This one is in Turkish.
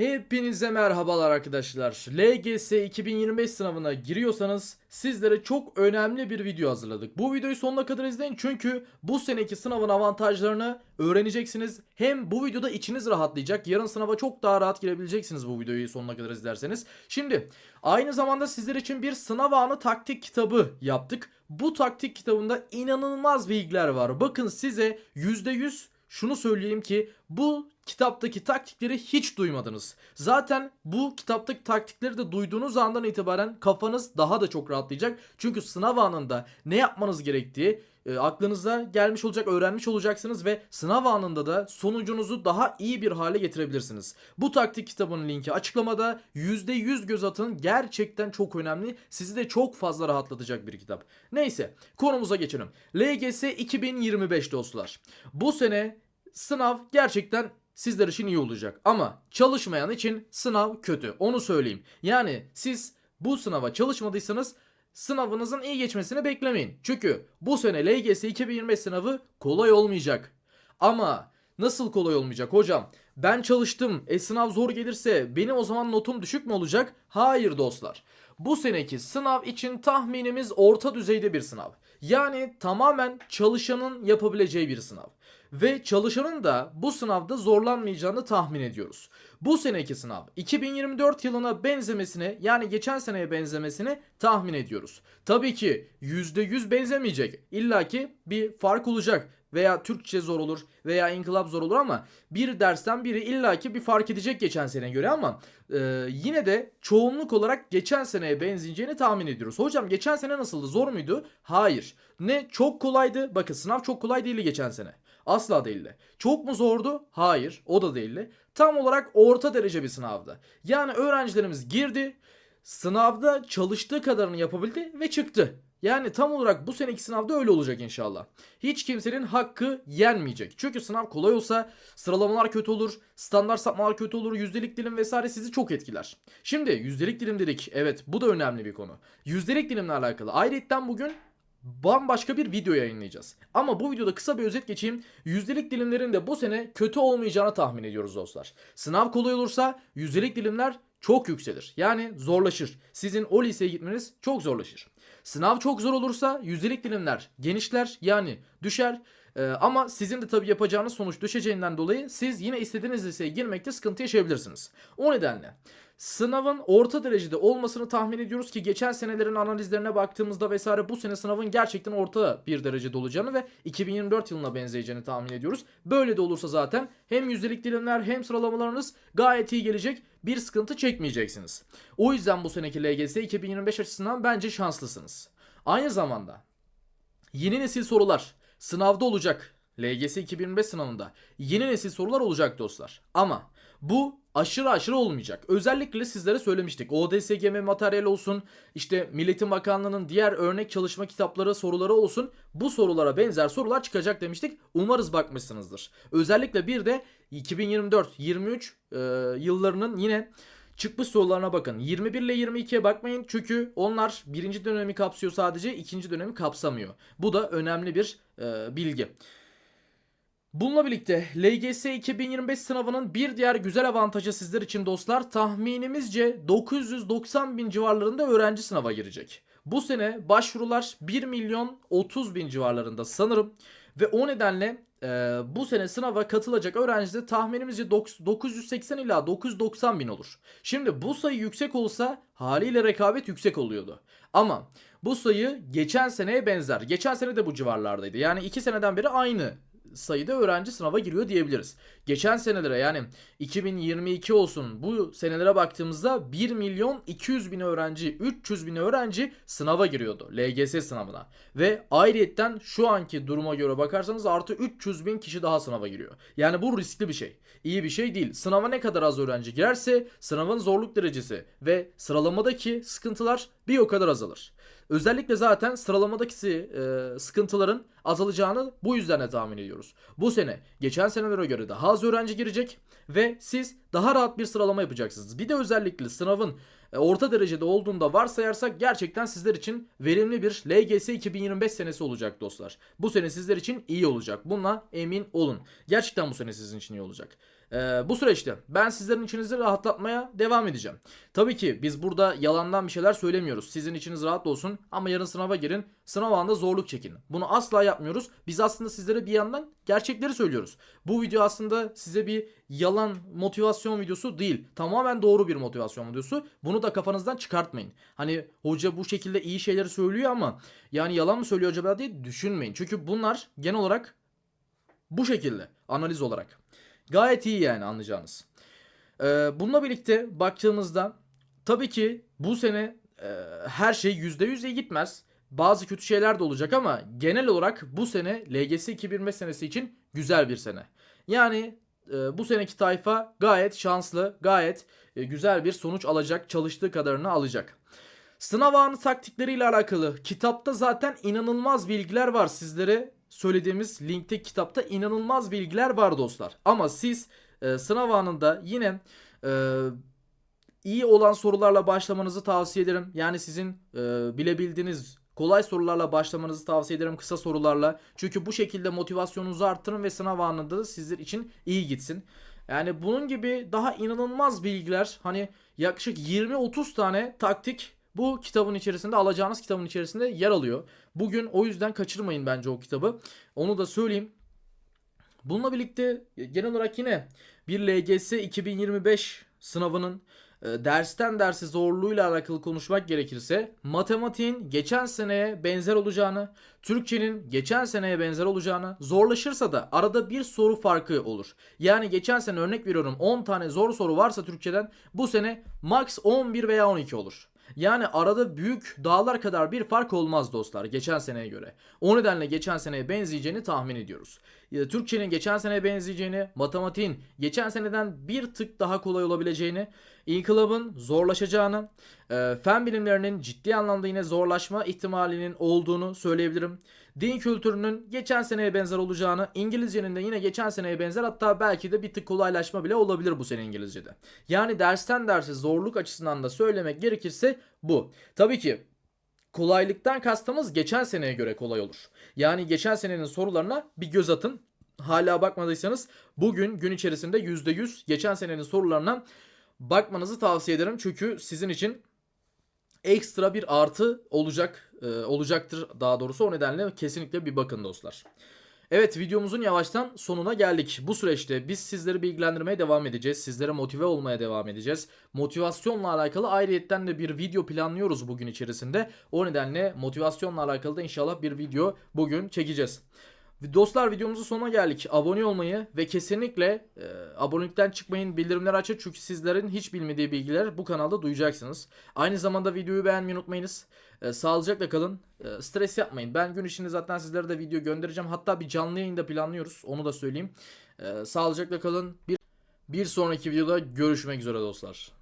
Hepinize merhabalar arkadaşlar. LGS 2025 sınavına giriyorsanız sizlere çok önemli bir video hazırladık. Bu videoyu sonuna kadar izleyin çünkü bu seneki sınavın avantajlarını öğreneceksiniz. Hem bu videoda içiniz rahatlayacak. Yarın sınava çok daha rahat girebileceksiniz bu videoyu sonuna kadar izlerseniz. Şimdi aynı zamanda sizler için bir sınav anı taktik kitabı yaptık. Bu taktik kitabında inanılmaz bilgiler var. Bakın size %100 şunu söyleyeyim ki bu kitaptaki taktikleri hiç duymadınız. Zaten bu kitaptaki taktikleri de duyduğunuz andan itibaren kafanız daha da çok rahatlayacak. Çünkü sınav anında ne yapmanız gerektiği e, aklınıza gelmiş olacak, öğrenmiş olacaksınız ve sınav anında da sonucunuzu daha iyi bir hale getirebilirsiniz. Bu taktik kitabının linki açıklamada. %100 göz atın. Gerçekten çok önemli. Sizi de çok fazla rahatlatacak bir kitap. Neyse konumuza geçelim. LGS 2025 dostlar. Bu sene sınav gerçekten sizler için iyi olacak. Ama çalışmayan için sınav kötü. Onu söyleyeyim. Yani siz bu sınava çalışmadıysanız sınavınızın iyi geçmesini beklemeyin. Çünkü bu sene LGS 2025 sınavı kolay olmayacak. Ama nasıl kolay olmayacak hocam? Ben çalıştım. E sınav zor gelirse benim o zaman notum düşük mü olacak? Hayır dostlar. Bu seneki sınav için tahminimiz orta düzeyde bir sınav. Yani tamamen çalışanın yapabileceği bir sınav. Ve çalışanın da bu sınavda zorlanmayacağını tahmin ediyoruz. Bu seneki sınav 2024 yılına benzemesini yani geçen seneye benzemesini tahmin ediyoruz. Tabii ki %100 benzemeyecek. İlla ki bir fark olacak veya Türkçe zor olur veya inkılap zor olur ama bir dersten biri illaki bir fark edecek geçen seneye göre ama e, yine de çoğunluk olarak geçen seneye benzeyeceğini tahmin ediyoruz. Hocam geçen sene nasıldı? Zor muydu? Hayır. Ne çok kolaydı? Bakın sınav çok kolay değildi geçen sene. Asla değildi. Çok mu zordu? Hayır. O da değildi. Tam olarak orta derece bir sınavdı. Yani öğrencilerimiz girdi, sınavda çalıştığı kadarını yapabildi ve çıktı. Yani tam olarak bu seneki sınavda öyle olacak inşallah. Hiç kimsenin hakkı yenmeyecek. Çünkü sınav kolay olsa sıralamalar kötü olur, standart sapmalar kötü olur, yüzdelik dilim vesaire sizi çok etkiler. Şimdi yüzdelik dilim dedik. Evet bu da önemli bir konu. Yüzdelik dilimle alakalı ayrıyetten bugün bambaşka bir video yayınlayacağız. Ama bu videoda kısa bir özet geçeyim. Yüzdelik dilimlerin de bu sene kötü olmayacağını tahmin ediyoruz dostlar. Sınav kolay olursa yüzdelik dilimler çok yükselir. Yani zorlaşır. Sizin o liseye gitmeniz çok zorlaşır. Sınav çok zor olursa yüzdelik dilimler genişler yani düşer. Ee, ama sizin de tabii yapacağınız sonuç düşeceğinden dolayı siz yine istediğiniz liseye girmekte sıkıntı yaşayabilirsiniz. O nedenle sınavın orta derecede olmasını tahmin ediyoruz ki geçen senelerin analizlerine baktığımızda vesaire bu sene sınavın gerçekten orta bir derecede olacağını ve 2024 yılına benzeyeceğini tahmin ediyoruz. Böyle de olursa zaten hem yüzdelik dilimler hem sıralamalarınız gayet iyi gelecek. Bir sıkıntı çekmeyeceksiniz. O yüzden bu seneki LGS 2025 açısından bence şanslısınız. Aynı zamanda yeni nesil sorular sınavda olacak. LGS 2025 sınavında yeni nesil sorular olacak dostlar. Ama bu aşırı aşırı olmayacak. Özellikle sizlere söylemiştik. ODSGM materyal olsun, işte Milletin Bakanlığı'nın diğer örnek çalışma kitapları, soruları olsun. Bu sorulara benzer sorular çıkacak demiştik. Umarız bakmışsınızdır. Özellikle bir de 2024-23 e, yıllarının yine çıkmış sorularına bakın. 21 ile 22'ye bakmayın çünkü onlar birinci dönemi kapsıyor sadece ikinci dönemi kapsamıyor. Bu da önemli bir e, bilgi. Bununla birlikte LGS 2025 sınavının bir diğer güzel avantajı sizler için dostlar tahminimizce 990 bin civarlarında öğrenci sınava girecek. Bu sene başvurular 1 milyon 30 bin civarlarında sanırım ve o nedenle e, bu sene sınava katılacak öğrenci de tahminimizce dok- 980 ila 990 bin olur. Şimdi bu sayı yüksek olsa haliyle rekabet yüksek oluyordu. Ama bu sayı geçen seneye benzer. Geçen sene de bu civarlardaydı. Yani 2 seneden beri aynı sayıda öğrenci sınava giriyor diyebiliriz. Geçen senelere yani 2022 olsun bu senelere baktığımızda 1 milyon 200 bin öğrenci 300 bin öğrenci sınava giriyordu LGS sınavına. Ve ayrıyetten şu anki duruma göre bakarsanız artı 300 bin kişi daha sınava giriyor. Yani bu riskli bir şey. İyi bir şey değil. Sınava ne kadar az öğrenci girerse sınavın zorluk derecesi ve sıralamadaki sıkıntılar bir o kadar azalır. Özellikle zaten sıralamadaki e, sıkıntıların azalacağını bu yüzden de tahmin ediyoruz. Bu sene geçen senelere göre daha az öğrenci girecek ve siz daha rahat bir sıralama yapacaksınız. Bir de özellikle sınavın e, orta derecede olduğunda varsayarsak gerçekten sizler için verimli bir LGS 2025 senesi olacak dostlar. Bu sene sizler için iyi olacak. Buna emin olun. Gerçekten bu sene sizin için iyi olacak. Ee, bu süreçte ben sizlerin içinizi rahatlatmaya devam edeceğim. Tabii ki biz burada yalandan bir şeyler söylemiyoruz. Sizin içiniz rahat olsun ama yarın sınava girin. Sınav anında zorluk çekin. Bunu asla yapmıyoruz. Biz aslında sizlere bir yandan gerçekleri söylüyoruz. Bu video aslında size bir yalan motivasyon videosu değil. Tamamen doğru bir motivasyon videosu. Bunu da kafanızdan çıkartmayın. Hani hoca bu şekilde iyi şeyleri söylüyor ama yani yalan mı söylüyor acaba diye düşünmeyin. Çünkü bunlar genel olarak bu şekilde analiz olarak. Gayet iyi yani anlayacağınız. Ee, bununla birlikte baktığımızda tabii ki bu sene e, her şey %100 iyi gitmez. Bazı kötü şeyler de olacak ama genel olarak bu sene LGS 2025 senesi için güzel bir sene. Yani e, bu seneki tayfa gayet şanslı, gayet e, güzel bir sonuç alacak, çalıştığı kadarını alacak. Sınav anı taktikleriyle alakalı kitapta zaten inanılmaz bilgiler var sizlere söylediğimiz linkte kitapta inanılmaz bilgiler var dostlar. Ama siz e, sınav anında yine e, iyi olan sorularla başlamanızı tavsiye ederim. Yani sizin e, bilebildiğiniz kolay sorularla başlamanızı tavsiye ederim kısa sorularla. Çünkü bu şekilde motivasyonunuzu arttırın ve sınav anında da sizler için iyi gitsin. Yani bunun gibi daha inanılmaz bilgiler hani yaklaşık 20-30 tane taktik bu kitabın içerisinde alacağınız kitabın içerisinde yer alıyor. Bugün o yüzden kaçırmayın bence o kitabı. Onu da söyleyeyim. Bununla birlikte genel olarak yine bir LGS 2025 sınavının e, dersten derse zorluğuyla alakalı konuşmak gerekirse matematiğin geçen seneye benzer olacağını, Türkçenin geçen seneye benzer olacağını, zorlaşırsa da arada bir soru farkı olur. Yani geçen sene örnek veriyorum 10 tane zor soru varsa Türkçeden bu sene max 11 veya 12 olur. Yani arada büyük dağlar kadar bir fark olmaz dostlar geçen seneye göre. O nedenle geçen seneye benzeyeceğini tahmin ediyoruz. Ya, Türkçenin geçen seneye benzeyeceğini, matematiğin geçen seneden bir tık daha kolay olabileceğini, inkılabın zorlaşacağını, e, fen bilimlerinin ciddi anlamda yine zorlaşma ihtimalinin olduğunu söyleyebilirim. Din kültürünün geçen seneye benzer olacağını, İngilizcenin de yine geçen seneye benzer hatta belki de bir tık kolaylaşma bile olabilir bu sene İngilizce'de. Yani dersten derse zorluk açısından da söylemek gerekirse bu. Tabii ki kolaylıktan kastımız geçen seneye göre kolay olur. Yani geçen senenin sorularına bir göz atın. Hala bakmadıysanız bugün gün içerisinde %100 geçen senenin sorularına bakmanızı tavsiye ederim. Çünkü sizin için ekstra bir artı olacak e, olacaktır daha doğrusu o nedenle kesinlikle bir bakın dostlar. Evet videomuzun yavaştan sonuna geldik. Bu süreçte biz sizleri bilgilendirmeye devam edeceğiz. Sizlere motive olmaya devam edeceğiz. Motivasyonla alakalı ayrıyetten de bir video planlıyoruz bugün içerisinde. O nedenle motivasyonla alakalı da inşallah bir video bugün çekeceğiz. Dostlar videomuzun sonuna geldik. Abone olmayı ve kesinlikle e, abonelikten çıkmayın. Bildirimleri açın çünkü sizlerin hiç bilmediği bilgiler bu kanalda duyacaksınız. Aynı zamanda videoyu beğenmeyi unutmayınız. E, sağlıcakla kalın. E, stres yapmayın. Ben gün içinde zaten sizlere de video göndereceğim. Hatta bir canlı yayın da planlıyoruz. Onu da söyleyeyim. E, sağlıcakla kalın. Bir, bir sonraki videoda görüşmek üzere dostlar.